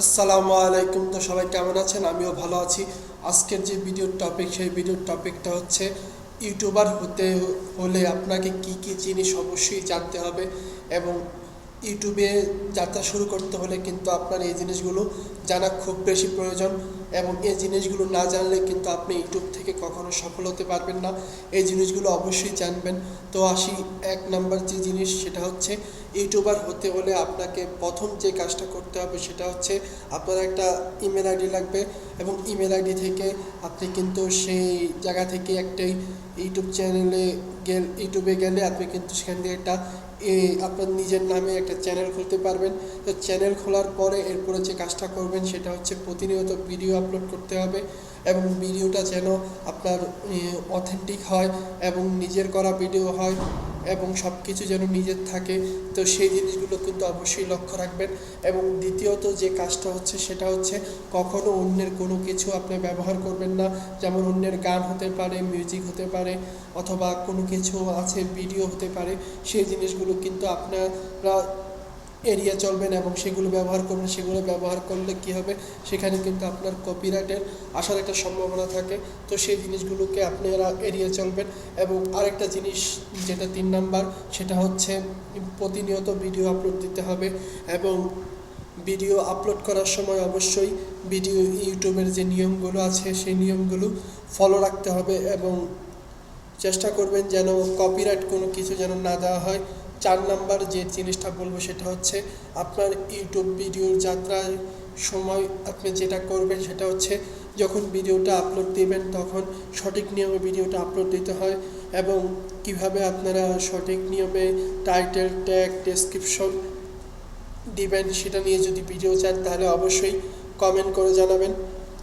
আসসালামু আলাইকুম। তো সবাই কেমন আছেন? আমিও ভালো আছি। আজকের যে ভিডিওর টপিক সেই ভিডিওর টপিকটা হচ্ছে ইউটিউবার হতে হলে আপনাকে কি কি জিনিস অবশ্যই জানতে হবে এবং ইউটিউবে যাত্রা শুরু করতে হলে কিন্তু আপনার এই জিনিসগুলো জানা খুব বেশি প্রয়োজন এবং এই জিনিসগুলো না জানলে কিন্তু আপনি ইউটিউব থেকে কখনো সফল হতে পারবেন না। এই জিনিসগুলো অবশ্যই জানবেন। তো আসি এক নাম্বার যে জিনিস, সেটা হচ্ছে ইউটিউবার হতে হলে আপনাকে প্রথম যে কাজটা করতে হবে সেটা হচ্ছে আপনার একটা ইমেল আইডি লাগবে এবং ইমেল আইডি থেকে আপনি কিন্তু সেই জায়গা থেকে একটাই ইউটিউব চ্যানেলে গেল ইউটিউবে গেলে আপনি কিন্তু সেখান থেকে একটা এই আপনার নিজের নামে একটা চ্যানেল খুলতে পারবেন। তো চ্যানেল খোলার পরে এরপরে যে কাজটা করবেন, সেটা হচ্ছে প্রতিনিয়ত ভিডিও আপলোড করতে হবে এবং ভিডিওটা যেন আপনার অথেন্টিক হয় এবং নিজের করা ভিডিও হয়। এবং সব কিছু যেন নিজের থাকে, তো সেই জিনিসগুলো কিন্তু অবশ্যই লক্ষ্য রাখবেন। এবং দ্বিতীয়ত যে কাজটা হচ্ছে সেটা হচ্ছে কখনও অন্যের কোনো কিছু আপনি ব্যবহার করবেন না। যেমন অন্যের গান হতে পারে মিউজিক হতে পারে, অথবা কোনো কিছু আছে ভিডিও হতে পারে, সেই জিনিসগুলো কিন্তু আপনারা এড়িয়ে চলবেন এবং সেগুলো ব্যবহার করবেন। সেগুলো ব্যবহার করলে কি হবে? সেখানে কিন্তু আপনার কপিরাইটের আসার একটা সম্ভাবনা থাকে। তো সেই জিনিসগুলোকে আপনারা এড়িয়ে চলবেন। এবং আরেকটা জিনিস যেটা তিন নাম্বার, সেটা হচ্ছে প্রতিনিয়ত ভিডিও আপলোড দিতে হবে এবং ভিডিও আপলোড করার সময় অবশ্যই ভিডিও ইউটিউবের যে নিয়মগুলো আছে, সেই নিয়মগুলো ফলো রাখতে হবে এবং চেষ্টা করবেন যেন কপিরাইট কোনো কিছু যেন না দেওয়া হয়। চার নাম্বার যে জিনিসটা বলব সেটা হচ্ছে আপনার ইউটিউব ভিডিওর যাত্রার সময় আপনি যেটা করবেন সেটা হচ্ছে যখন ভিডিওটা আপলোড দিবেন তখন সঠিক নিয়মে ভিডিওটা আপলোড দিতে হয় এবং কীভাবে আপনারা সঠিক নিয়মে টাইটেল ট্যাগ ডেসক্রিপশন দিবেন সেটা নিয়ে যদি ভিডিও চান তাহলে অবশ্যই কমেন্ট করে জানাবেন।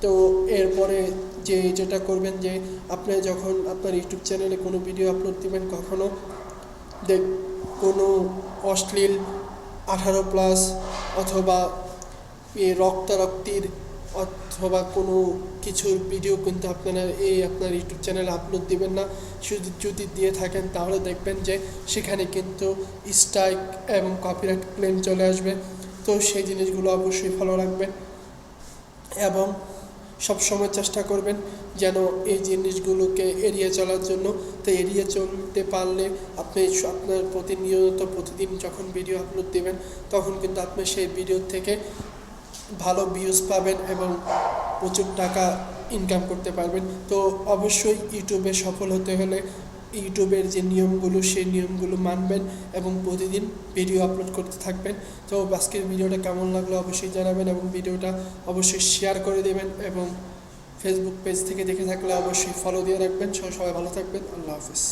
তো এরপরে যে যেটা করবেন যে আপনি যখন আপনার ইউটিউব চ্যানেলে কোনো ভিডিও আপলোড দিবেন কখনো দেখ কোনো অশ্লীল আঠারো প্লাস অথবা রক্তারক্তির অথবা কোনো কিছুর ভিডিও কিন্তু আপনারা এই আপনার ইউটিউব চ্যানেলে আপলোড দিবেন না। শুধু যদি দিয়ে থাকেন তাহলে দেখবেন যে সেখানে কিন্তু স্ট্রাইক এবং কপিরাইট ক্লেম চলে আসবে। তো সেই জিনিসগুলো অবশ্যই ফলো রাখবেন। এবং সবসময় চেষ্টা করবেন যেন এই জিনিসগুলোকে এড়িয়ে চলার জন্য। তো এড়িয়ে চলতে পারলে আপনি আপনার প্রতিনিয়ত প্রতিদিন যখন ভিডিও আপলোড দেবেন, তখন কিন্তু আপনি সেই ভিডিও থেকে ভালো ভিউজ পাবেন এবং প্রচুর টাকা ইনকাম করতে পারবেন। তো অবশ্যই ইউটিউবে সফল হতে হলে ইউটিউবের যে নিয়মগুলো, সেই নিয়মগুলো মানবেন এবং প্রতিদিন ভিডিও আপলোড করতে থাকবেন। তো আজকের ভিডিওটা কেমন লাগল অবশ্যই জানাবেন এবং ভিডিওটা অবশ্যই শেয়ার করে দেবেন এবং ফেসবুক পেজ থেকে দেখে থাকলে অবশ্যই ফলো দিয়ে রাখবেন। সবাই ভালো থাকবেন। আল্লাহ হাফিজ।